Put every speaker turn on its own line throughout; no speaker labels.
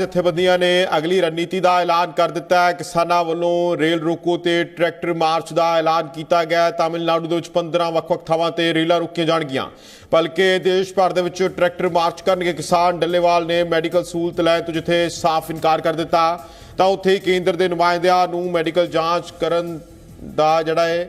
ਜਥੇਬੰਦੀਆਂ ਨੇ ਅਗਲੀ ਰਣਨੀਤੀ ਦਾ ਐਲਾਨ ਕਰ ਦਿੱਤਾ ਹੈ। ਕਿਸਾਨਾਂ ਵੱਲੋਂ ਰੇਲ ਰੋਕੋ ਤੇ ਟਰੈਕਟਰ ਮਾਰਚ ਦਾ ਐਲਾਨ ਕੀਤਾ ਗਿਆ ਤਾਮਿਲਨਾਡੂ ਦੇ ਵਿੱਚ 15 ਵੱਖ-ਵੱਖ ਥਾਵਾਂ ਤੇ ਰੇਲਾਂ ਰੋਕੀਆਂ ਜਾਣਗੀਆਂ। ਬਲਕਿ ਦੇਸ਼ ਭਰ ਦੇ ਵਿੱਚ ਟਰੈਕਟਰ ਮਾਰਚ ਕਰਨਗੇ। ਕਿਸਾਨ ਡੱਲੇਵਾਲ ਨੇ ਮੈਡੀਕਲ ਸਹੂਲਤ ਲੈਣ ਤੋਂ ਜਿੱਥੇ ਸਾਫ਼ ਇਨਕਾਰ ਕਰ ਦਿੱਤਾ, ਤਾਂ ਉੱਥੇ ਹੀ ਕੇਂਦਰ ਦੇ ਨੁਮਾਇੰਦਿਆਂ ਨੂੰ ਮੈਡੀਕਲ ਜਾਂਚ ਕਰਨ ਦਾ ਜਿਹੜਾ ਹੈ,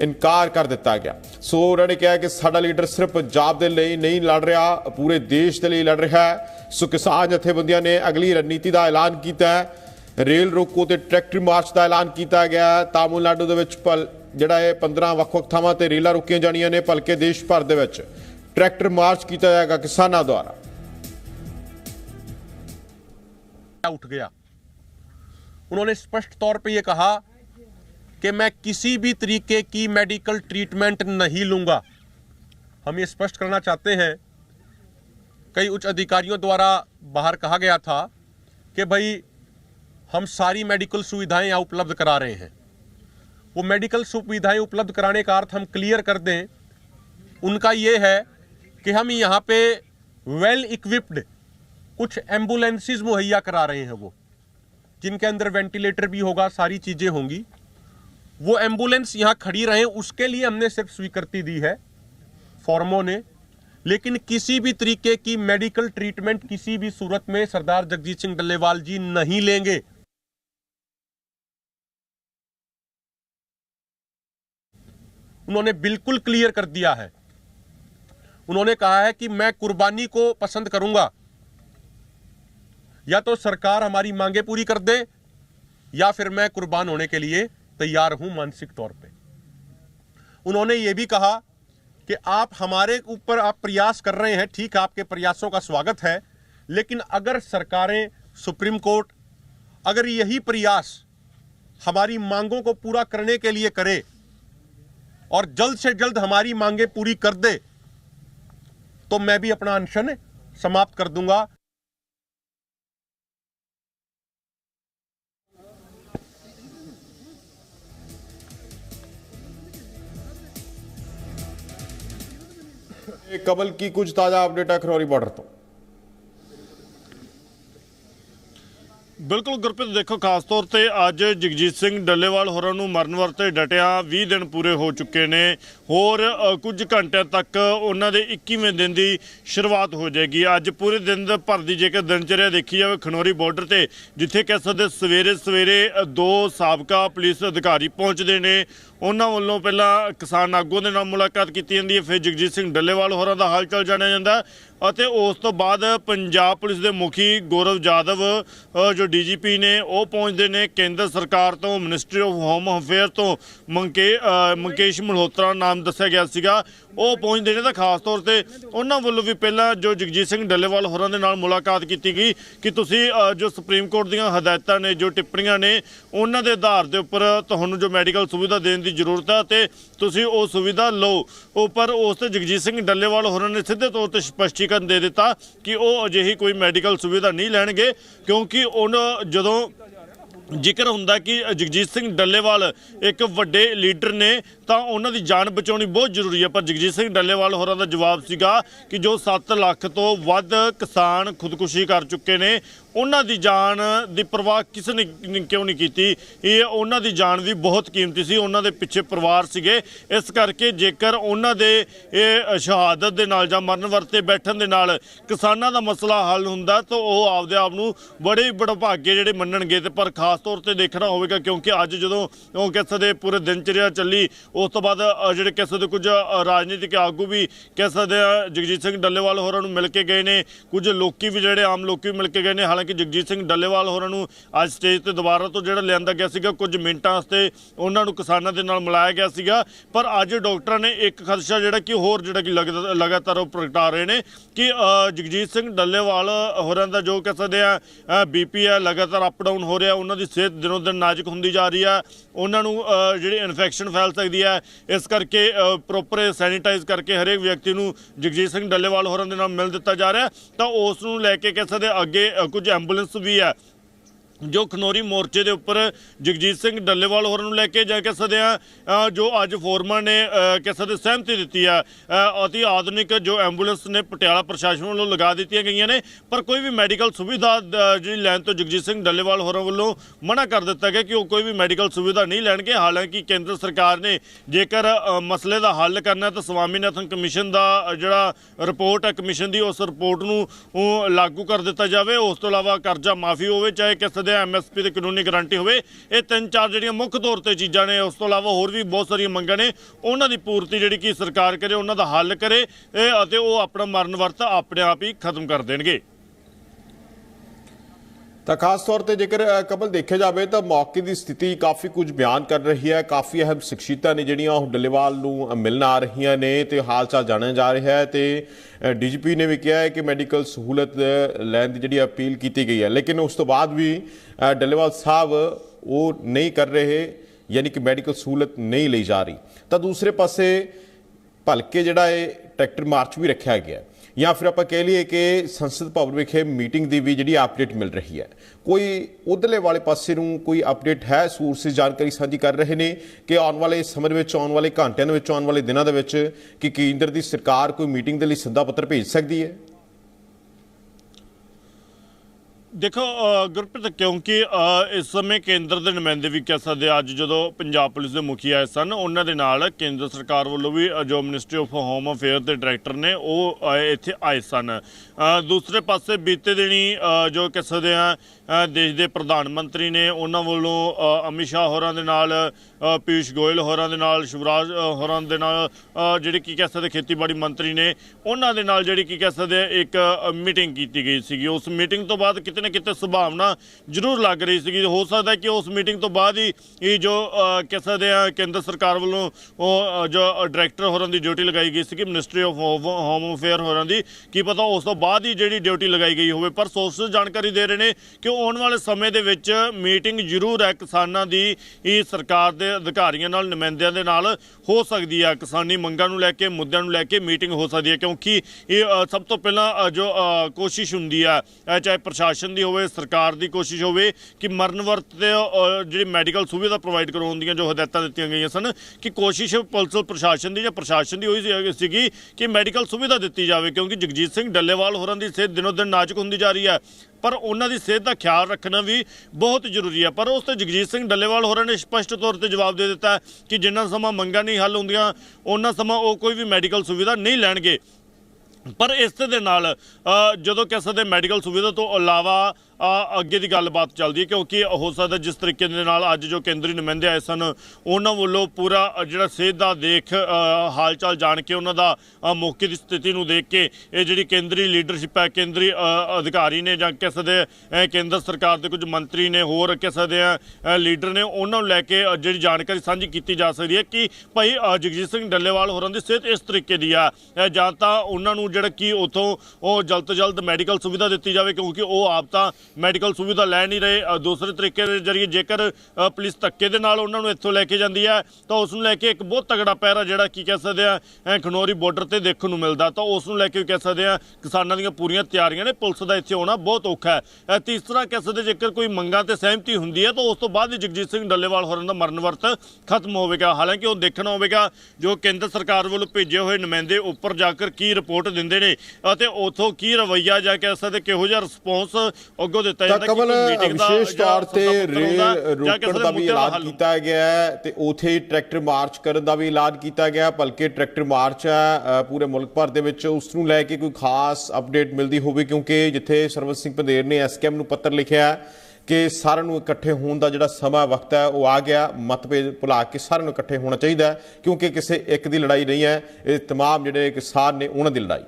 ਇਨਕਾਰ ਕਰ ਦਿੱਤਾ ਗਿਆ। ਸੋ ਉਹਨਾਂ ਨੇ ਕਿਹਾ ਕਿ ਸਾਡਾ ਲੀਡਰ ਸਿਰਫ ਪੰਜਾਬ ਦੇ ਲਈ ਨਹੀਂ ਲੜ ਰਿਹਾ, ਪੂਰੇ ਦੇਸ਼ ਦੇ ਲਈ ਲੜ ਰਿਹਾ ਹੈ। ਸੋ ਕਿਸਾਨ ਜਥੇਬੰਦੀਆਂ ਨੇ ਅਗਲੀ ਰਣਨੀਤੀ ਦਾ ਐਲਾਨ ਕੀਤਾ ਹੈ ਰੇਲ ਰੋਕੋ ਤੇ ਟਰੈਕਟਰ ਮਾਰਚ ਦਾ ਐਲਾਨ ਕੀਤਾ ਗਿਆ ਹੈ ਤਾਮਿਲਨਾਡੂ ਦੇ ਵਿੱਚ ਭਲ ਜਿਹੜਾ ਹੈ 15 ਵੱਖ-ਵੱਖ ਥਾਵਾਂ ਤੇ ਰੇਲਾਂ ਰੋਕੀਆਂ ਜਾਣੀਆਂ ਨੇ ਭਲਕੇ ਦੇਸ਼ ਭਰ ਦੇ ਵਿੱਚ ਟਰੈਕਟਰ ਮਾਰਚ ਕੀਤਾ ਜਾਏਗਾ ਕਿਸਾਨਾਂ ਦੁਆਰਾ
उठ गया उन्होंने स्पष्ट तौर पे ये कहा कि मैं किसी भी तरीके की मेडिकल ट्रीटमेंट नहीं लूंगा हम ये स्पष्ट करना चाहते हैं कई उच्च अधिकारियों द्वारा बाहर कहा गया था कि भाई, हम सारी मेडिकल सुविधाएँ यहाँ उपलब्ध करा रहे हैं। वो मेडिकल सुविधाएँ उपलब्ध कराने का अर्थ हम क्लियर कर दें। उनका ये है कि हम यहाँ पे वेल इक्विप्ड कुछ एम्बुलेंसेज मुहैया करा रहे हैं वो। जिनके अंदर वेंटिलेटर भी होगा, सारी चीज़ें होंगी। वो एंबुलेंस यहाँ खड़ी रहे, उसके लिए हमने सिर्फ़ स्वीकृति दी है। फॉर्मों ने लेकिन किसी भी तरीके की मेडिकल ट्रीटमेंट किसी भी सूरत में सरदार जगजीत सिंह डल्लेवाल जी नहीं लेंगे। उन्होंने बिल्कुल क्लियर कर दिया है। उन्होंने कहा है कि मैं कुर्बानी को पसंद करूँगा। या तो सरकार हमारी मांगे पूरी कर दे, या फिर मैं कुर्बान होने के लिए तैयार हूँ मानसिक तौर पे। उन्होंने ये भी कहा कि आप हमारे ऊपर आप प्रयास कर रहे हैं, ठीक आपके प्रयासों का स्वागत है, लेकिन अगर सरकारें, सुप्रीम कोर्ट, अगर यही प्रयास हमारी मांगों को पूरा करने के लिए करे और जल्द से जल्द हमारी मांगे पूरी कर दे तो मैं भी अपना अनशन समाप्त कर दूँगा।
ਕਬਲ ਕੀ ਕੁਝ ਤਾਜ਼ਾ ਅਪਡੇਟ ਹੈ ਖਰੋਰੀ ਬਾਰਡਰ ਤੋਂ?
ਬਿਲਕੁਲ ਗੁਰਪ੍ਰੀਤ, ਦੇਖੋ, ਖਾਸ ਤੌਰ ਤੇ ਅੱਜ ਜਗਜੀਤ ਸਿੰਘ ਡੱਲੇਵਾਲ ਹੋਰਾਂ ਨੂੰ ਮਰਨ ਵਰਤੇ ਡਟਿਆ 20 ਦਿਨ ਪੂਰੇ ਹੋ ਚੁੱਕੇ ਨੇ। ਹੋਰ ਕੁਝ ਘੰਟਿਆਂ ਤੱਕ ਉਹਨਾਂ ਦੇ 21ਵੇਂ ਦਿਨ ਦੀ ਸ਼ੁਰੂਆਤ ਹੋ ਜਾਏਗੀ। ਅੱਜ ਪੂਰੇ ਦਿਨ ਦਾ ਭਰ ਦੀ ਜੇਕਰ ਦਿਨਚਰਿਆ ਦੇਖੀ ਜਾਵੇ ਖਨੌਰੀ ਬਾਰਡਰ ਤੇ ਜਿੱਥੇ ਕਹਿ ਸਕਦੇ ਸਵੇਰੇ ਸਵੇਰੇ ਦੋ ਸਾਬਕਾ ਪੁਲਿਸ ਅਧਿਕਾਰੀ ਪਹੁੰਚਦੇ ਨੇ। ਉਹਨਾਂ ਵੱਲੋਂ ਪਹਿਲਾਂ ਕਿਸਾਨ ਆਗੂਆਂ ਦੇ ਨਾਲ ਮੁਲਾਕਾਤ ਕੀਤੀ ਜਾਂਦੀ ਹੈ ਫਿਰ ਜਗਜੀਤ ਸਿੰਘ ਡੱਲੇਵਾਲ ਹੋਰਾਂ ਦਾ ਹਾਲ ਚਾਲ ਜਾਣਿਆ ਜਾਂਦਾ ਅਤੇ ਉਸ ਤੋਂ ਬਾਅਦ ਪੰਜਾਬ ਪੁਲਿਸ ਦੇ ਮੁਖੀ ਗੌਰਵ ਜਾਦਵ ਅ, ਜੋ ਡੀਜੀਪੀ ਨੇ ਉਹ ਪਹੁੰਚਦੇ ਨੇ। ਕੇਂਦਰ ਸਰਕਾਰ ਤੋਂ ਮਿਨਿਸਟਰੀ ਆਫ ਹੋਮ ਅਫੇਅਰ ਤੋਂ ਮੰਕੇ ਮੰਕੇਸ਼ ਮਲਹੋਤਰਾ ਨਾਮ ਦੱਸਿਆ ਗਿਆ ਸੀਗਾ। ਉਹ ਪਹੁੰਚਦੇ ਨੇ ਤਾਂ ਖਾਸ ਤੌਰ ਤੇ ਉਹਨਾਂ ਵੱਲੋਂ ਵੀ ਪਹਿਲਾਂ ਜੋ ਜਗਜੀਤ ਸਿੰਘ ਡੱਲੇਵਾਲ ਹੋਰਾਂ ਦੇ ਨਾਲ ਮੁਲਾਕਾਤ ਕੀਤੀ ਗਈ ਕਿ ਤੁਸੀਂ ਜੋ ਸੁਪਰੀਮ ਕੋਰਟ ਦੀਆਂ ਹਦਾਇਤਾਂ ਨੇ, ਜੋ ਟਿੱਪਣੀਆਂ ਨੇ, ਉਹਨਾਂ ਦੇ ਆਧਾਰ ਦੇ ਉੱਪਰ ਤੁਹਾਨੂੰ ਜੋ ਮੈਡੀਕਲ ਸੁਵਿਧਾ ਦੇਣ ਦੀ ਜ਼ਰੂਰਤ ਹੈ ਤੇ ਤੁਸੀਂ ਉਹ ਸੁਵਿਧਾ ਲਓ। ਉਹ ਪਰ ਉਸ ਤੇ ਜਗਜੀਤ ਸਿੰਘ ਡੱਲੇਵਾਲ ਹੋਰਾਂ ਨੇ ਸਿੱਧੇ ਤੌਰ ਤੇ ਸਪਸ਼ਟੀਕਰਨ ਦੇ ਦਿੱਤਾ ਕਿ ਉਹ ਅਜਿਹੀ ਕੋਈ ਮੈਡੀਕਲ ਸੁਵਿਧਾ ਨਹੀਂ ਲੈਣਗੇ ਕਿਉਂਕਿ ਉਹਨਾਂ ਜਦੋਂ ਜ਼ਿਕਰ ਹੁੰਦਾ ਕਿ ਜਗਜੀਤ ਸਿੰਘ ਡੱਲੇਵਾਲ ਇੱਕ ਵੱਡੇ ਲੀਡਰ ਨੇ, ਤਾਂ ਉਹਨਾਂ ਦੀ ਜਾਨ ਬਚਾਉਣੀ ਬਹੁਤ ਜ਼ਰੂਰੀ ਹੈ। ਪਰ ਜਗਜੀਤ ਸਿੰਘ ਡੱਲੇਵਾਲ ਹੋਰਾਂ ਦਾ ਜਵਾਬ ਸੀਗਾ ਕਿ ਜੋ 7 ਲੱਖ ਤੋਂ ਵੱਧ ਕਿਸਾਨ ਖੁਦਕੁਸ਼ੀ ਕਰ ਚੁੱਕੇ ਨੇ ਉਹਨਾਂ ਦੀ ਜਾਨ ਦੀ ਪਰਵਾਹ ਕਿਸੇ ਨੇ ਕਿਉਂ ਨਹੀਂ ਕੀਤੀ? ਇਹ ਉਹਨਾਂ ਦੀ ਜਾਨ ਵੀ ਬਹੁਤ ਕੀਮਤੀ ਸੀ, ਉਹਨਾਂ ਦੇ ਪਿੱਛੇ ਪਰਿਵਾਰ ਸੀਗੇ। ਇਸ ਕਰਕੇ ਜੇਕਰ ਉਹਨਾਂ ਦੇ ਇਹ ਸ਼ਹਾਦਤ ਦੇ ਨਾਲ ਜਾਂ ਮਰਨ ਵਰਤੇ ਬੈਠਣ ਦੇ ਨਾਲ ਕਿਸਾਨਾਂ ਦਾ ਮਸਲਾ ਹੱਲ ਹੁੰਦਾ, ਤਾਂ ਉਹ ਆਪਦੇ ਆਪ ਨੂੰ ਬੜੇ ਬੜਭਾਗੇ ਜਿਹੜੇ ਮੰਨਣਗੇ ਤੇ ਪਰ ਖਾਸ ਤੌਰ ਤੇ ਦੇਖਣਾ ਹੋਵੇਗਾ, ਕਿਉਂਕਿ ਅੱਜ ਜਦੋਂ ਉਹ ਕਿਸੇ ਦੇ ਪੂਰੇ ਦਿਨਚਰਿਆ ਚੱਲੀ, ਉਸ ਤੋਂ ਬਾਅਦ ਜਿਹੜੇ ਕਿਸੇ ਦੇ ਕੁਝ ਰਾਜਨੀਤਿਕ ਆਗੂ ਵੀ ਕਹਿ ਸਕਦੇ ਆ, ਜਗਜੀਤ ਸਿੰਘ ਡੱਲੇਵਾਲ ਹੋਰਾਂ ਨੂੰ ਮਿਲ ਕੇ ਗਏ ਨੇ, ਕੁਝ ਲੋਕੀ ਵੀ ਜਿਹੜੇ ਆਮ ਲੋਕੀ ਵੀ ਮਿਲ ਕੇ ਗਏ ਨੇ, ਹਾਲਾਂਕਿ ਜਗਜੀਤ ਸਿੰਘ ਡੱਲੇਵਾਲ ਹੋਰਾਂ ਨੂੰ ਅੱਜ ਸਟੇਜ ਤੇ ਦੁਬਾਰਾ ਤੋਂ ਜਿਹੜਾ ਲਿਆਂਦਾ ਗਿਆ ਸੀਗਾ, ਕੁਝ ਮਿੰਟਾਂ ਵਾਸਤੇ ਉਹਨਾਂ ਨੂੰ ਕਿਸਾਨਾਂ ਦੇ ਨਾਲ ਮਿਲਾਇਆ ਗਿਆ ਸੀਗਾ। ਪਰ ਅੱਜ ਡਾਕਟਰਾਂ ਨੇ ਇੱਕ ਖਦਸ਼ਾ ਜਿਹੜਾ ਕਿ ਹੋਰ ਜਿਹੜਾ ਕਿ ਲਗਦਾ- ਲਗਾਤਾਰ ਉਹ ਪ੍ਰਗਟਾ ਰਹੇ ਨੇ ਕਿ ਜਗਜੀਤ ਸਿੰਘ ਡੱਲੇਵਾਲ ਹੋਰਾਂ ਦਾ ਜੋ ਕਹਿ ਸਕਦੇ ਆ ਬੀਪੀ ਹੈ, ਲਗਾਤਾਰ ਅਪ ਡਾਊਨ ਹੋ ਰਿਹਾ, ਉਹਨਾਂ ਦੀ ਸਿਹਤ ਦਿਨੋਂ ਦਿਨ ਨਾਜ਼ੁਕ ਹੁੰਦੀ ਜਾ ਰਹੀ ਹੈ ਉਹਨਾਂ ਨੂੰ ਜਿਹੜੀ ਇਨਫੈਕਸ਼ਨ ਫੈਲ ਸਕਦੀ ਹੈ, ਇਸ ਕਰਕੇ ਪ੍ਰੋਪਰ ਸੈਨੀਟਾਈਜ਼ ਕਰਕੇ ਹਰੇਕ ਵਿਅਕਤੀ ਨੂੰ ਜਗਜੀਤ ਸਿੰਘ ਡੱਲੇਵਾਲ ਹੋਰਾਂ ਦੇ ਨਾਲ ਮਿਲ ਦਿੱਤਾ ਜਾ ਰਿਹਾ। ਤਾਂ ਉਸ ਨੂੰ ਲੈ ਕੇ ਕਹਿ ਸਕਦੇ ਅੱਗੇ ਕੁਝ ਐਂਬੂਲੈਂਸ ਵੀ ਹੈ ਜੋ ਖਨੋਰੀ ਮੋਰਚੇ ਦੇ ਉੱਪਰ ਜਗਜੀਤ ਸਿੰਘ ਡੱਲੇਵਾਲ ਹੋਰਾਂ ਨੂੰ ਲੈ ਕੇ ਜਾ ਕੇ ਸਕਦੇ ਆ ਜੋ ਅੱਜ ਫੋਰਮਨ ਨੇ ਅ, ਕਹਿ ਸਕਦੇ ਸਹਿਮਤੀ ਦਿੱਤੀ ਆ ਅ, ਆਧੁਨਿਕ ਜੋ ਐਂਬੂਲੈਂਸ ਨੇ ਪਟਿਆਲਾ ਪ੍ਰਸ਼ਾਸਨ ਵੱਲੋਂ ਲਗਾ ਦਿੱਤੀਆਂ ਗਈਆਂ ਨੇ ਪਰ ਕੋਈ ਵੀ ਮੈਡੀਕਲ ਸੁਵਿਧਾ ਜਿਹੜੀ ਲੈਣ ਤੋਂ ਜਗਜੀਤ ਸਿੰਘ ਡੱਲੇਵਾਲ ਹੋਰਾਂ ਵੱਲੋਂ ਮਨਾ ਕਰ ਦਿੱਤਾ ਗਿਆ ਕਿ ਉਹ ਕੋਈ ਵੀ ਮੈਡੀਕਲ ਸੁਵਿਧਾ ਨਹੀਂ ਲੈਣਗੇ। ਹਾਲਾਂਕਿ ਕੇਂਦਰ ਸਰਕਾਰ ਨੇ ਜੇਕਰ ਮਸਲੇ ਦਾ ਹੱਲ ਕਰਨਾ ਤਾਂ ਸਵਾਮੀਨਾਥਨ ਕਮਿਸ਼ਨ ਦਾ ਜਿਹੜਾ ਰਿਪੋਰਟ ਹੈ ਕਮਿਸ਼ਨ ਦੀ ਉਸ ਰਿਪੋਰਟ ਨੂੰ ਲਾਗੂ ਕਰ ਦਿੱਤਾ ਜਾਵੇ। ਉਸ ਤੋਂ ਇਲਾਵਾ ਕਰਜ਼ਾ ਮਾਫੀ ਹੋਵੇ ਚਾਹੇ ਕਿਸੇ ਦੇ ਐਮਐਸਪੀ ਦੀ ਕਾਨੂੰਨੀ ਗਾਰੰਟੀ ਹੋਵੇ, ਇਹ ਤਿੰਨ ਚਾਰ ਜਿਹੜੀਆਂ ਮੁੱਖ ਤੌਰ ਤੇ ਚੀਜ਼ਾਂ ਨੇ, ਉਸ ਤੋਂ ਇਲਾਵਾ ਹੋਰ ਵੀ ਬਹੁਤ ਸਾਰੀਆਂ ਮੰਗਾਂ ਨੇ, ਉਹਨਾਂ ਦੀ ਪੂਰਤੀ ਜਿਹੜੀ ਕਿ ਸਰਕਾਰ ਕਰੇ, ਉਹਨਾਂ ਦਾ ਹੱਲ ਕਰੇ ਅਤੇ ਉਹ ਆਪਣਾ ਮਰਨ ਵਰਤ ਆਪਣੇ ਆਪ ਹੀ ਖਤਮ ਕਰ ਦੇਣਗੇ।
ਤਾਂ ਖਾਸ ਤੌਰ ਤੇ ਜੇਕਰ ਅ, ਕਮਲ ਦੇਖਿਆ ਜਾਵੇ ਤਾਂ ਮੌਕੇ ਦੀ ਸਥਿਤੀ ਕਾਫੀ ਕੁਝ ਬਿਆਨ ਕਰ ਰਹੀ ਹੈ ਕਾਫੀ ਅਹਿਮ ਸ਼ਖਸੀਅਤਾਂ ਨੇ ਜਿਹੜੀਆਂ ਉਹ ਡੱਲੇਵਾਲ ਨੂੰ ਮਿਲਣ ਆ ਰਹੀਆਂ ਨੇ ਤੇ ਹਾਲ ਚਾਲ ਜਾਣਿਆ ਜਾ ਰਿਹਾ ਹੈ ਤੇ ਡੀਜੀਪੀ ਨੇ ਵੀ ਕਿਹਾ ਹੈ ਕਿ ਮੈਡੀਕਲ ਸਹੂਲਤ ਲੈਣ ਦੀ ਜਿਹੜੀ ਅਪੀਲ ਕੀਤੀ ਗਈ ਹੈ ਲੇਕਿਨ ਉਸ ਤੋਂ ਬਾਅਦ ਵੀ ਡੱਲੇਵਾਲ ਸਾਹਿਬ ਉਹ ਨਹੀਂ ਕਰ ਰਹੇ ਯਾਨੀ ਕਿ ਮੈਡੀਕਲ ਸਹੂਲਤ ਨਹੀਂ ਲਈ ਜਾ ਰਹੀ ਤਾਂ ਦੂਸਰੇ ਪਾਸੇ ਭਲਕੇ ਜਿਹੜਾ ਇਹ ਟਰੈਕਟਰ ਮਾਰਚ ਵੀ ਰੱਖਿਆ ਗਿਆ ਹੈ। ਜਾਂ ਫਿਰ ਆਪਾਂ ਕਹਿ ਲਈਏ ਕਿ ਸੰਸਦ ਭਵਨ ਵਿਖੇ ਮੀਟਿੰਗ ਦੀ ਵੀ ਜਿਹੜੀ ਅਪਡੇਟ ਮਿਲ ਰਹੀ ਹੈ। ਕੋਈ ਉਧਰਲੇ ਵਾਲੇ ਪਾਸੇ ਨੂੰ ਕੋਈ ਅਪਡੇਟ ਹੈ? ਸੋਰਸਿਸ ਜਾਣਕਾਰੀ ਸਾਂਝੀ ਕਰ ਰਹੇ ਨੇ ਕਿ ਆਉਣ ਵਾਲੇ ਸਮੇਂ ਵਿੱਚ, ਆਉਣ ਵਾਲੇ ਘੰਟਿਆਂ ਦੇ ਵਿੱਚ, ਆਉਣ ਵਾਲੇ ਦਿਨਾਂ ਦੇ ਵਿੱਚ ਕਿ ਕੇਂਦਰ ਦੀ ਸਰਕਾਰ ਕੋਈ ਮੀਟਿੰਗ ਦੇ ਲਈ ਸੱਦਾ ਪੱਤਰ ਭੇਜ ਸਕਦੀ ਹੈ?
ਦੇਖੋ ਗੁਰਪ੍ਰੀਤ, ਕਿਉਂਕਿ ਇਸ ਸਮੇਂ ਕੇਂਦਰ ਦੇ ਨੁਮਾਇੰਦੇ ਵੀ ਕਹਿ ਸਕਦੇ ਅੱਜ ਜਦੋਂ ਪੰਜਾਬ ਪੁਲਿਸ ਦੇ ਮੁਖੀ ਆਏ ਸਨ, ਉਹਨਾਂ ਦੇ ਨਾਲ ਕੇਂਦਰ ਸਰਕਾਰ ਵੱਲੋਂ ਵੀ ਜੋ ਮਿਨਿਸਟਰੀ ਆਫ ਹੋਮ ਅਫੇਅਰ ਦੇ ਡਾਇਰੈਕਟਰ ਨੇ, ਉਹ ਇੱਥੇ ਆਏ ਸਨ। ਦੂਸਰੇ ਪਾਸੇ ਬੀਤੇ ਦਿਨੀ ਜੋ ਕਹਿ ਸਕਦੇ ਆ ਦੇਸ਼ ਦੇ ਪ੍ਰਧਾਨ ਮੰਤਰੀ ਨੇ ਉਹਨਾਂ ਵੱਲੋਂ ਅਮਿਤ ਸ਼ਾਹ ਹੋਰਾਂ ਦੇ ਨਾਲ ਅ, ਗੋਇਲ ਹੋਰਾਂ ਦੇ ਨਾਲ ਸ਼ਿਵਰਾਜ ਹੋਰਾਂ ਦੇ ਨਾਲ ਅ, ਜਿਹੜੇ ਕੀ ਕਹਿ ਸਕਦੇ ਖੇਤੀਬਾੜੀ ਮੰਤਰੀ ਨੇ ਉਹਨਾਂ ਦੇ ਨਾਲ ਜਿਹੜੀ ਕੀ ਕਹਿ ਸਕਦੇ ਆ, ਇੱਕ ਮੀਟਿੰਗ ਕੀਤੀ ਗਈ ਸੀਗੀ। ਉਸ ਮੀਟਿੰਗ ਤੋਂ ਬਾਅਦ ਕਿਤੇ ਨਾ ਕਿਤੇ ਸੰਭਾਵਨਾ ਜ਼ਰੂਰ ਲੱਗ ਰਹੀ ਸੀਗੀ। ਹੋ ਸਕਦਾ ਕਿ ਉਸ ਮੀਟਿੰਗ ਤੋਂ ਬਾਅਦ ਹੀ ਇਹ ਜੋ ਕਹਿ ਸਕਦੇ ਆ ਕੇਂਦਰ ਸਰਕਾਰ ਵੱਲੋਂ ਉਹ ਜੋ ਡਾਇਰੈਕਟਰ ਹੋਰਾਂ ਦੀ ਡਿਊਟੀ ਲਗਾਈ ਗਈ ਸੀਗੀ ਮਿਨਿਸਟਰੀ ਆਫ ਹੋਮ ਅਫੇਅਰ ਹੋਰਾਂ ਦੀ ਕੀ ਪਤਾ ਉਸ ਤੋਂ ਬਾਅਦ ਹੀ ਜਿਹੜੀ ਡਿਊਟੀ ਲਗਾਈ ਗਈ ਹੋਵੇ। ਪਰ ਸੋਰਸਸ ਜਾਣਕਾਰੀ ਦੇ ਰਹੇ ਨੇ ਕਿ ਆਉਣ ਵਾਲੇ ਸਮੇਂ ਦੇ ਵਿੱਚ ਮੀਟਿੰਗ ਜ਼ਰੂਰ ਹੈ ਕਿਸਾਨਾਂ ਦੀ ਇਹ ਸਰਕਾਰ ਦੇ ਅਧਿਕਾਰੀਆਂ ਨਾਲ, ਨੁਮਾਇੰਦਿਆਂ ਦੇ ਨਾਲ ਹੋ ਸਕਦੀ ਹੈ ਕਿਸਾਨੀ ਮੰਗਾਂ ਨੂੰ ਲੈ ਕੇ, ਮੁੱਦਿਆਂ ਨੂੰ ਲੈ ਕੇ ਮੀਟਿੰਗ ਹੋ ਸਕਦੀ ਹੈ ਕਿਉਂਕਿ ਇਹ ਸਭ ਤੋਂ ਪਹਿਲਾਂ ਜੋ ਕੋਸ਼ਿਸ਼ ਹੁੰਦੀ ਹੈ ਚਾਹੇ ਪ੍ਰਸ਼ਾਸਨ ਦੀ ਹੋਵੇ, ਸਰਕਾਰ ਦੀ ਕੋਸ਼ਿਸ਼ ਹੋਵੇ, ਕਿ ਮਰਨ ਵਰਤ ਤੇ ਜਿਹੜੀ ਮੈਡੀਕਲ ਸੁਵਿਧਾ ਪ੍ਰੋਵਾਈਡ ਕਰਵਾਉਣ ਦੀਆਂ ਜੋ ਹਦਾਇਤਾਂ ਦਿੱਤੀਆਂ ਗਈਆਂ ਸਨ, ਕਿ ਕੋਸ਼ਿਸ਼ ਪੁਲਿਸ, ਪ੍ਰਸ਼ਾਸਨ ਦੀ ਜਾਂ ਪ੍ਰਸ਼ਾਸਨ ਦੀ ਹੋਈ ਸੀਗੀ ਕਿ ਮੈਡੀਕਲ ਸੁਵਿਧਾ ਦਿੱਤੀ ਜਾਵੇ, ਕਿਉਂਕਿ ਜਗਜੀਤ ਸਿੰਘ ਡੱਲੇਵਾਲ ਹੋਰਾਂ ਦੀ ਸਿਹਤ ਦਿਨੋ ਦਿਨ ਨਾਜ਼ੁਕ ਹੁੰਦੀ ਜਾ ਰਹੀ ਹੈ ਪਰ ਉਹਨਾਂ ਦੀ ਸਿਹਤ ਦਾ ਖਿਆਲ ਰੱਖਣਾ ਵੀ ਬਹੁਤ ਜ਼ਰੂਰੀ ਹੈ ਪਰ ਉਸ ਤੇ ਜਗਜੀਤ ਸਿੰਘ ਡੱਲੇਵਾਲ ਹੋਰਾਂ ਨੇ ਸਪਸ਼ਟ ਤੌਰ ਤੇ ਜਵਾਬ ਦੇ ਦਿੱਤਾ ਕਿ ਜਿੰਨਾ ਸਮਾਂ ਮੰਗਾਂ ਨਹੀਂ ਹੱਲ ਹੁੰਦੀਆਂ, ਉਹਨਾਂ ਸਮਾਂ ਉਹ ਕੋਈ ਵੀ ਮੈਡੀਕਲ ਸੁਵਿਧਾ ਨਹੀਂ ਲੈਣਗੇ। ਪਰ ਇਸ ਦੇ ਨਾਲ ਜਦੋਂ ਕਿਸੇ ਦੇ ਮੈਡੀਕਲ ਸੁਵਿਧਾ ਤੋਂ ਇਲਾਵਾ ਅੱਗੇ ਦੀ ਗੱਲਬਾਤ ਚੱਲਦੀ ਹੈ ਕਿਉਂਕਿ ਹੋ ਸਕਦਾ ਜਿਸ ਤਰੀਕੇ ਦੇ ਨਾਲ ਅੱਜ ਜੋ ਕੇਂਦਰੀ ਨੁਮਾਇੰਦੇ ਆਏ ਸਨ ਉਹਨਾਂ ਵੱਲੋਂ ਪੂਰਾ ਜਿਹੜਾ ਸਿਹਤ ਦਾ ਦੇਖ ਅ, ਹਾਲ ਚਾਲ ਜਾਣ ਕੇ ਉਹਨਾਂ ਦਾ ਮੌਕੇ ਦੀ ਸਥਿਤੀ ਨੂੰ ਦੇਖ ਕੇ ਇਹ ਜਿਹੜੀ ਕੇਂਦਰੀ ਲੀਡਰਸ਼ਿਪ ਹੈ ਕੇਂਦਰੀ ਅਧਿਕਾਰੀ ਨੇ ਜਾਂ ਕਿਸੇ ਦੇ ਕੇਂਦਰ ਸਰਕਾਰ ਦੇ ਕੁਝ ਮੰਤਰੀ ਨੇ ਹੋਰ ਕਿਸੇ ਦੇ ਲੀਡਰ ਨੇ ਉਹਨਾਂ ਨੂੰ ਲੈ ਕੇ ਜਿਹੜੀ ਜਾਣਕਾਰੀ ਸਾਂਝੀ ਕੀਤੀ ਜਾ ਸਕਦੀ ਹੈ ਕਿ ਭਾਈ ਜਗਜੀਤ ਸਿੰਘ ਡੱਲੇਵਾਲ ਹੋਰਾਂ ਦੀ ਸਿਹਤ ਇਸ ਤਰੀਕੇ ਦੀ ਆ ਜਾਂ ਤਾਂ ਉਹਨਾਂ ਨੂੰ ਜਿਹੜਾ ਕਿ ਉਥੋਂ ਉਹ ਜਲਦ ਤੋਂ ਜਲਦ ਮੈਡੀਕਲ ਸੁਵਿਧਾ ਦਿੱਤੀ ਜਾਵੇ ਕਿਉਂਕਿ ਉਹ ਆਪ ਤਾਂ ਮੈਡੀਕਲ ਸੁਵਿਧਾ ਲੈ ਨਹੀਂ ਰਹੇ ਦੂਸਰੇ ਤਰੀਕੇ ਦੇ ਜਰੀਏ ਜੇਕਰ ਪੁਲਿਸ ਧੱਕੇ ਦੇ ਨਾਲ ਉਹਨਾਂ ਨੂੰ ਇੱਥੋਂ ਲੈ ਕੇ ਜਾਂਦੀ ਹੈ ਤਾਂ ਉਸ ਨੂੰ ਲੈ ਕੇ ਇੱਕ ਬਹੁਤ ਤਗੜਾ ਪਹਿਰਾ ਜਿਹੜਾ ਕੀ ਕਹਿ ਸਕਦੇ ਆ ਅ, ਖਨੌਰੀ ਬਾਰਡਰ ਤੇ ਦੇਖਣ ਨੂੰ ਮਿਲਦਾ ਤਾਂ ਉਸ ਨੂੰ ਲੈ ਕੇ ਵੀ ਕਹਿ ਸਕਦੇ ਆ ਕਿਸਾਨਾਂ ਦੀਆਂ ਪੂਰੀਆਂ ਤਿਆਰੀਆਂ ਨੇ ਪੁਲਿਸ ਦਾ ਇੱਥੇ ਆਉਣਾ ਬਹੁਤ ਔਖਾ ਹੈ। ਤੀਸਰਾ ਕਹਿ ਸਕਦੇ ਜੇਕਰ ਕੋਈ ਮੰਗਾਂ ਤੇ ਸਹਿਮਤੀ ਹੁੰਦੀ ਹੈ ਤਾਂ ਉਸ ਤੋਂ ਬਾਅਦ ਹੀ ਜਗਜੀਤ ਸਿੰਘ ਡੱਲੇਵਾਲ ਹੋਰਾਂ ਦਾ ਮਰਨ ਵਰਤ ਖਤਮ ਹੋਵੇਗਾ। ਹਾਲਾਂਕਿ ਉਹ ਦੇਖਣਾ ਹੋਵੇਗਾ ਜੋ ਕੇਂਦਰ ਸਰਕਾਰ ਵੱਲੋਂ ਭੇਜੇ ਹੋਏ ਨੁਮਾਇੰਦੇ ਉੱਪਰ ਜਾ ਕੇ ਕੀ ਰਿਪੋਰਟ ਦਿੰਦੇ ਨੇ ਅਤੇ ਉਥੋਂ ਕੀ ਰਵੱਈਆ ਜਾਂ ਕਹਿ ਸਕਦੇ ਕਿਹੋ ਜਿਹਾ ਰਿਸਪੌਂਸ ਅੱਗੋਂ ਦਿੱਤਾ
ਤਾਂ
ਜਾਂਦਾ
ਕਮਲ
ਕੋਈ meeting ਦਾ
ਵਿਸ਼ੇਸ਼
ਜਾਂ
ਤੌਰ ਤੇ
ਸੱਦਾ ਪੱਤਰ
ਰੇਲ
ਹੁੰਦਾ ਜਾਂ ਕਿਸੇ
ਰੋਕਣ
ਦੇ
ਦਾ ਵੀ
ਮੁੱਦੇ ਦਾ
ਐਲਾਨ
ਹੱਲ
ਕੀਤਾ ਗਿਆ ਹੈ ਤੇ ਉਥੇ ਟਰੈਕਟਰ ਮਾਰਚ ਕਰਨ ਦਾ ਵੀ ਐਲਾਨ ਕੀਤਾ ਗਿਆ ਬਲਕਿ ਟਰੈਕਟਰ ਮਾਰਚ ਹੈ ਅ, ਪੂਰੇ ਮੁਲਕ ਭਰ ਦੇ ਵਿੱਚ ਉਸ ਨੂੰ ਲੈ ਕੇ ਕੋਈ ਖਾਸ ਅਪਡੇਟ ਮਿਲਦੀ ਹੋਵੇ ਕਿਉਂਕਿ ਜਿੱਥੇ ਸਰਵਨ ਸਿੰਘ ਪੰਦੇਰ ਨੇ ਐਸਕੇਐਮ ਨੂੰ ਪੱਤਰ ਲਿਖਿਆ ਹੈ ਕਿ ਸਾਰਿਆਂ ਨੂੰ ਇਕੱਠੇ ਹੋਣ ਦਾ ਜਿਹੜਾ ਸਮਾਂ ਵਕਤ ਹੈ ਉਹ ਆ ਗਿਆ ਮਤਭੇਦ ਭੁਲਾ ਕੇ ਸਾਰਿਆਂ ਨੂੰ ਇਕੱਠੇ ਹੋਣਾ ਚਾਹੀਦਾ ਹੈ ਕਿਉਂਕਿ ਕਿਸੇ ਇੱਕ ਦੀ ਲੜਾਈ ਨਹੀਂ ਹੈ ਇਹ तमाम ਜਿਹੜੇ ਕਿਸਾਨ ਨੇ ਉਹਨਾਂ ਦੀ ਲੜਾਈ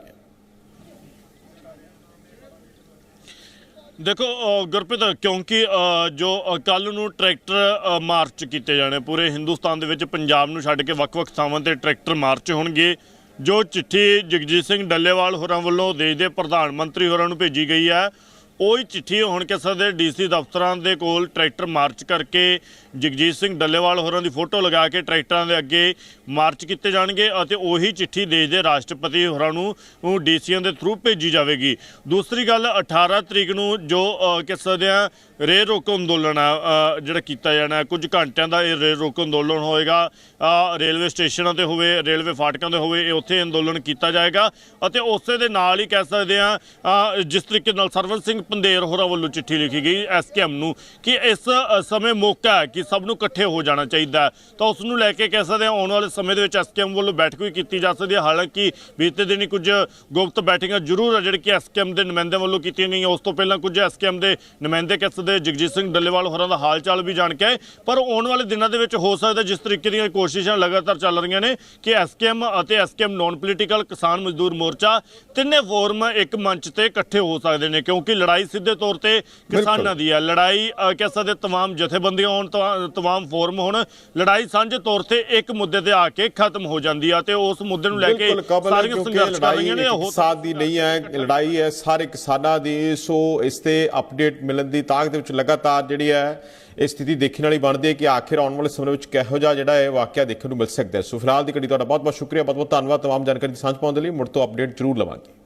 ਦੇਖੋ ਗੁਰਪ੍ਰੀਤ, ਕਿਉਂਕਿ ਜੋ ਕੱਲ ਨੂੰ ਟਰੈਕਟਰ ਮਾਰਚ ਕੀਤੇ ਜਾਣੇ ਪੂਰੇ ਹਿੰਦੁਸਤਾਨ ਦੇ ਵਿੱਚ, ਪੰਜਾਬ ਨੂੰ ਛੱਡ ਕੇ ਵੱਖ-ਵੱਖ ਥਾਵਾਂ ਤੇ ਟਰੈਕਟਰ ਮਾਰਚ ਹੋਣਗੇ, ਜੋ ਚਿੱਠੀ ਜਗਜੀਤ ਸਿੰਘ ਡੱਲੇਵਾਲ ਹੋਰਾਂ ਵੱਲੋਂ ਦੇਸ਼ ਦੇ ਪ੍ਰਧਾਨ ਮੰਤਰੀ ਹੋਰਾਂ ਨੂੰ ਭੇਜੀ ਗਈ ਹੈ। ਉਹੀ ਚਿੱਠੀ ਹੁਣ ਕਿਸੇ ਦੇ ਡੀਸੀ ਦਫ਼ਤਰਾਂ ਦੇ ਕੋਲ ਟਰੈਕਟਰ ਮਾਰਚ ਕਰਕੇ ਜਗਜੀਤ ਸਿੰਘ ਡੱਲੇਵਾਲ ਹੋਰਾਂ ਦੀ ਫੋਟੋ ਲਗਾ ਕੇ ਟਰੈਕਟਰਾਂ ਦੇ ਅੱਗੇ ਮਾਰਚ ਕੀਤੇ ਜਾਣਗੇ ਅਤੇ ਉਹੀ ਚਿੱਠੀ ਦੇਸ਼ ਦੇ ਰਾਸ਼ਟਰਪਤੀ ਹੋਰਾਂ ਨੂੰ ਉਹ ਡੀਸੀਆਂ ਦੇ ਥਰੂ ਭੇਜੀ ਜਾਵੇਗੀ। ਦੂਸਰੀ ਗੱਲ 18 ਤਰੀਕ ਨੂੰ ਜੋ ਅ, ਕਹਿ ਸਕਦੇ ਆ ਰੇਲ ਰੋਕੋ ਅੰਦੋਲਨ ਆ ਜਿਹੜਾ ਕੀਤਾ ਜਾਣਾ, ਕੁਝ ਘੰਟਿਆਂ ਦਾ ਇਹ ਰੇਲ ਰੋਕੋ ਅੰਦੋਲਨ ਹੋਏਗਾ। ਰੇਲਵੇ ਸਟੇਸ਼ਨਾਂ ਤੇ ਹੋਵੇ, ਰੇਲਵੇ ਫਾਟਕਾਂ ਤੇ ਹੋਵੇ, ਇਹ ਉੱਥੇ ਅੰਦੋਲਨ ਕੀਤਾ ਜਾਏਗਾ। ਅਤੇ ਉਸੇ ਦੇ ਨਾਲ ਹੀ ਕਹਿ ਸਕਦੇ ਆ, ਜਿਸ ਤਰੀਕੇ ਨਾਲ ਸਰਵਨ ਸਿੰਘ ਪੰਦੇਰ ਹੋਰਾਂ ਵੱਲੋਂ ਚਿੱਠੀ ਲਿਖੀ ਗਈ ਐਸਕੇਐਮ ਨੂੰ, ਕਿ ਇਸ ਸਮੇਂ ਮੌਕਾ ਹੈ ਕਿ ਸਭ ਨੂੰ ਇਕੱਠੇ ਹੋ ਜਾਣਾ ਚਾਹੀਦਾ ਤਾਂ ਉਸ ਨੂੰ ਲੈ ਕੇ ਕਹਿ ਸਕਦੇ ਆ ਆਉਣ ਵਾਲੇ ਸਮੇਂ ਦੇ ਵਿੱਚ ਐਸਕੇਐਮ ਵੱਲੋਂ ਬੈਠਕ ਵੀ ਕੀਤੀ ਜਾ ਸਕਦੀ ਹੈ। ਹਾਲਾਂਕਿ ਬੀਤੇ ਦਿਨੀ ਕੁਝ ਗੁਪਤ ਬੈਠਕਾਂ ਜ਼ਰੂਰ ਆ, ਜਿਹੜੀ ਕਿ ਐਸਕੇਐਮ ਦੇ ਨੁਮਾਇੰਦਿਆਂ ਵੱਲੋਂ ਕੀਤੀਆਂ ਗਈਆਂ। ਉਸ ਤੋਂ ਪਹਿਲਾਂ ਕੁਝ ਐਸਕੇਐਮ ਦੇ ਨੁਮਾਇੰਦੇ ਕਹਿ ਸਕਦੇ ਜਗਜੀਤ ਸਿੰਘ ਡੱਲੇਵਾਲ ਹੋਰਾਂ ਦਾ ਹਾਲ ਚਾਲ ਵੀ ਜਾਣ ਕੇ ਆਏ ਪਰ ਆਉਣ ਵਾਲੇ ਦਿਨਾਂ ਦੇ ਵਿੱਚ ਹੋ ਸਕਦਾ ਜਿਸ ਤਰੀਕੇ ਦੀਆਂ ਕੋਸ਼ਿਸ਼ਾਂ ਲਗਾਤਾਰ ਚੱਲ ਰਹੀਆਂ ਨੇ ਕਿ ਐਸਕੇਐਮ ਅਤੇ ਐਸਕੇਐਮ ਨਾਨ ਪੋਲੀਟੀਕਲ ਕਿਸਾਨ ਮਜ਼ਦੂਰ ਮੋਰਚਾ ਤਿੰਨੇ ਫੋਰਮ ਇੱਕ ਮੰਚ ਤੇ ਇਕੱਠੇ ਹੋ ਸਕਦੇ ਨੇ ਕਿਉਂਕਿ ਲੜਾਈ ਸਿੱਧੇ ਤੌਰ ਤੇ ਕਿਸਾਨਾਂ ਦੀ ਹੈ ਲੜਾਈ ਅ, ਕਹਿ ਸਕਦੇ तमाम ਜਥੇਬੰਦੀਆਂ ਹੋਣ ਤਮਾ- तमाम ਫੋਰਮ ਹੋਣ ਲੜਾਈ ਸਾਂਝੇ ਤੌਰ ਤੇ ਇੱਕ ਮੁੱਦੇ ਤੇ ਆ ਕੇ ਖਤਮ ਹੋ ਜਾਂਦੀ ਆ ਤੇ ਉਸ ਮੁੱਦੇ ਨੂੰ ਲੈ ਕੇ
ਬਿਲਕੁਲ ਕਬਲ ਹੈ
ਸਾਰੀਆਂ
ਕਿਉਂਕਿ
ਸੰਘਰਸ਼ ਕਰ
ਲੜਾਈ
ਰਹੀਆਂ ਨੇ
ਇੱਕ
ਉਹ
ਕਿਸਾਨ ਦੀ ਨਹੀਂ ਹੈ ਲੜਾਈ ਹੈ ਸਾਰੇ ਕਿਸਾਨਾਂ ਦੀ ਸੋ ਇਸ ਤੇ ਅਪਡੇਟ ਮਿਲਣ ਦੀ ਤਾਕਤ ਦੇ ਵਿੱਚ ਲਗਾਤਾਰ ਜਿਹੜੀ ਹੈ ਇਹ ਸਥਿਤੀ ਦੇਖਣ ਵਾਲੀ ਬਣਦੀ ਹੈ ਕਿ ਆਖਿਰ ਆਉਣ ਵਾਲੇ ਸਮੇਂ ਵਿੱਚ ਕਿਹੋ ਜਿਹਾ ਜਿਹੜਾ ਹੈ ਵਾਕਿਆ ਦੇਖਣ ਨੂੰ ਮਿਲ ਸਕਦਾ ਹੈ ਸੋ ਫਿਲਹਾਲ ਦੀ ਘੜੀ ਤੁਹਾਡਾ ਬਹੁਤ ਬਹੁਤ ਸ਼ੁਕਰੀਆ ਬਹੁਤ ਬਹੁਤ ਧੰਨਵਾਦ तमाम ਜਾਣਕਾਰੀ ਦੀ ਸਾਂਝ ਪਾਉਣ ਦੇ ਲਈ ਮੁੜ ਤੋਂ ਅਪਡੇਟ ਜ਼ਰੂਰ ਲਵਾਂਗੇ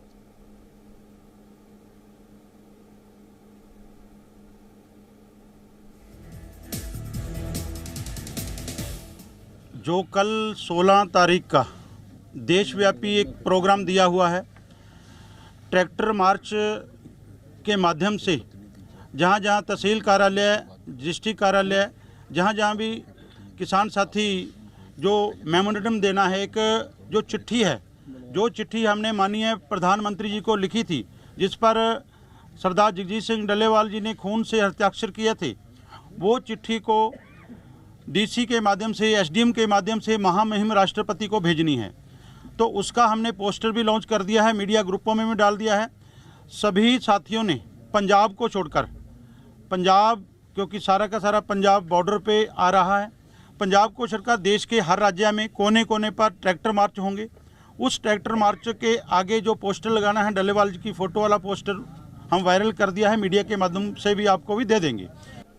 जो कल 16 तारीख का देशव्यापी एक प्रोग्राम दिया हुआ है ट्रैक्टर मार्च के माध्यम से जहाँ जहाँ तहसील कार्यालय, डिस्ट्रिक्ट कार्यालय, जहाँ जहाँ भी किसान साथी जो मेमोरेंडम देना है, एक जो चिट्ठी है, जो चिट्ठी हमने माननीय प्रधानमंत्री जी को लिखी थी, जिस पर सरदार जगजीत सिंह डल्लेवाल जी ने खून से हस्ताक्षर किए थे, वो चिट्ठी को डीसी के माध्यम से, एसडीएम के माध्यम से महामहिम राष्ट्रपति को भेजनी है। तो उसका हमने पोस्टर भी लॉन्च कर दिया है, मीडिया ग्रुपों में भी डाल दिया है। सभी साथियों ने, पंजाब को छोड़कर पंजाब, क्योंकि सारा का सारा पंजाब बॉर्डर पे आ रहा है। पंजाब को छोड़कर देश के हर राज्य में कोने कोने पर ट्रैक्टर मार्च होंगे। उस ट्रैक्टर मार्च के आगे जो पोस्टर लगाना है डल्लेवाल जी की फ़ोटो वाला पोस्टर हम वायरल कर दिया है मीडिया के माध्यम से भी आपको भी दे देंगे।